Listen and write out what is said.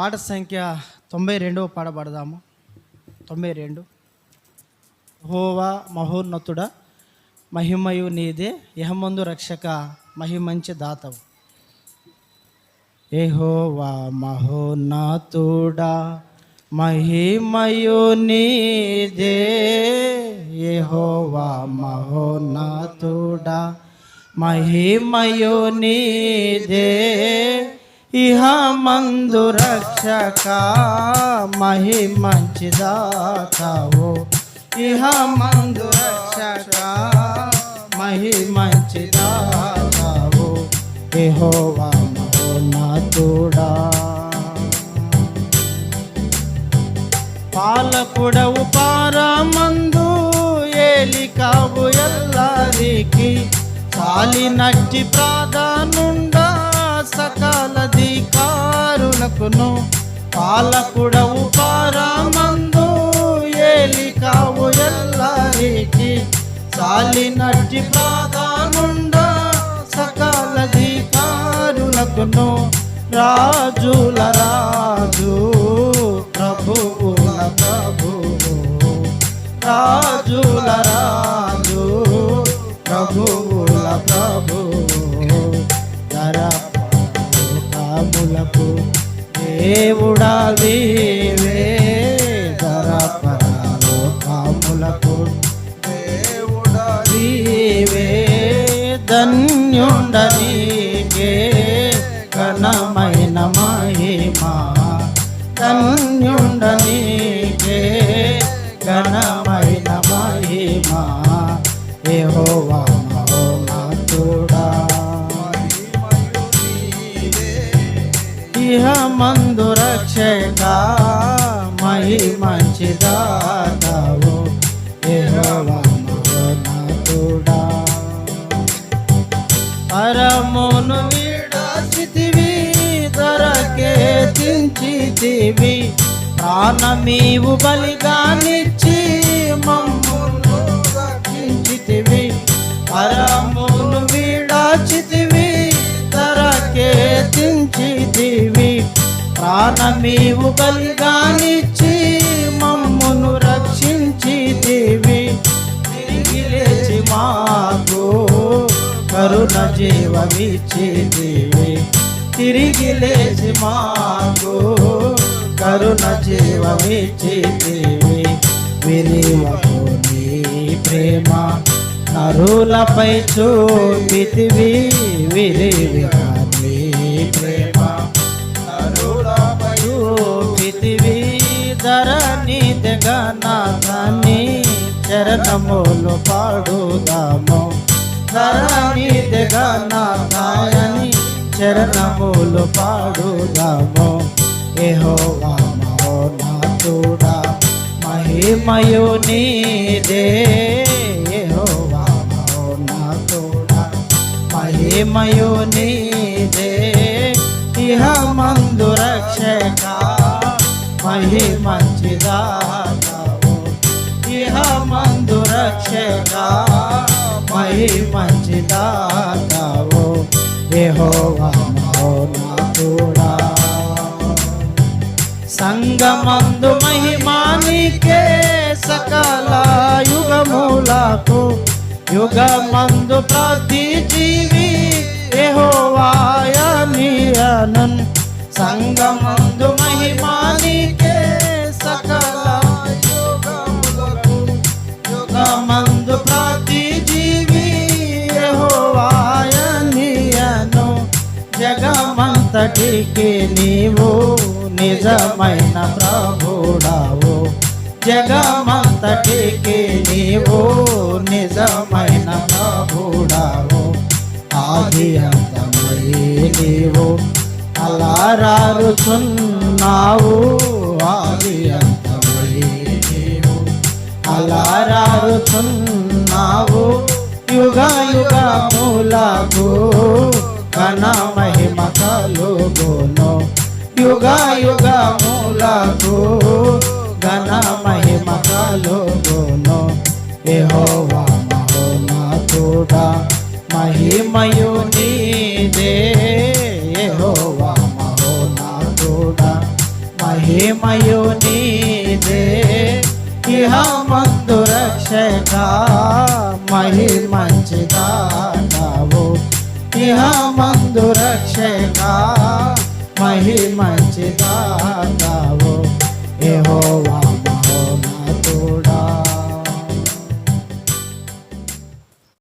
పాట సంఖ్య తొంభై రెండవ పాట పాడదాము. తొంభై రెండు. హోవా మహోన్నతుడ మహిమయు నీదే యహమందు రక్షక మహిమంచి దాతవు. ఏహోవా మహోన్నతుడా మహిమయు నీదే యెహోవా మహోన్నతుడా మహిమయు నీదే ఇహ మందు రక్షక మహిమంచిదాతావు ఇహ మందు రక్షక మహిమంచిదాతావు యెహోవా మహోన్నతుడా పాలకుడవు పారమందు ఏలికావు ఎల్లరికి. చాలినట్టి ప్రాధానుండ చాలినట్టి ప్రాధానుండా సకలధికారులకును రాజుల రాజు ప్రభువుల ప్రభువు రాజుల రాజు ప్రభువుల ప్రభువు ధరములకు దేవుడా దేవే ధరపరలోకములకు దేవుడా ధన్యుండనీకే ఘనమైన మహిమా. ధన్యుండనీకే ఘనమైన మహిమా. యెహోవా మహోన్నతుడా ఇహ మందు రక్షక మహిమంచిదాతావు పరమును విడచితివి ధరకే దించితివి ప్రాణమీవు బలిగానిచ్చి మమ్మును రక్షించితివి. పరమును విడచితివి ధరకే దించితివి ప్రాణమీవు బలిగానిచ్చి మమ్మును రక్షించితివి. తిరిగి లేచి మాకు కరుణ జీవమిచ్చితివి తిరిగి లేచి మాకు కరుణ జీవమిచ్చితివి విరివకు నీ ప్రేమ నరులపై చూపితివి. విరివిగా నీ ప్రేమ నరులపై చూపితివి. ధరణి తెగనాథాన్ని చరణములు పాడుదాము. ధరణి తెగనాథాయని చరణములు పాడుదాము. ఏహోవా మహోన్నతుడా మహిమయు నీదే యెహోవా మహోన్నతుడా మహిమయు నీదే ఇహ మందు రక్షక మహిమంచిదాతావు ఇహ మందు రక్షక మై మహిమంచిదాతావు యెహోవా మహోన్నతుడా సంగమందు మహిమానికే సకల యుగములకు యుగమందు ప్రతి జీవి యెహోవాయనియనన్. సంగమందు మహిమానికే జగమంతటికి నీవు నిజమైన ప్రభుడావు. జగమంతటికి నీవు నిజమైన ప్రభుడావు. ఆది అంతమై నీవు అలా రారుచున్నావు ఆది అంతమై నీవు అలా రారుచున్నావు యుగ యుగములకు ఘన మహిమ కలుగును. యుగ యుగ మూలకు ఘన మహిమ కలుగును. యెహోవా మహోన్నతుడా మహిమయు నీదే. యెహోవా మహోన్నతుడా మహిమయు నీదే. ఇహ మందు రక్షక మహిమంచిదా స్నేహమందు రక్షక మహిమంచి దాతావు ఏహోవా.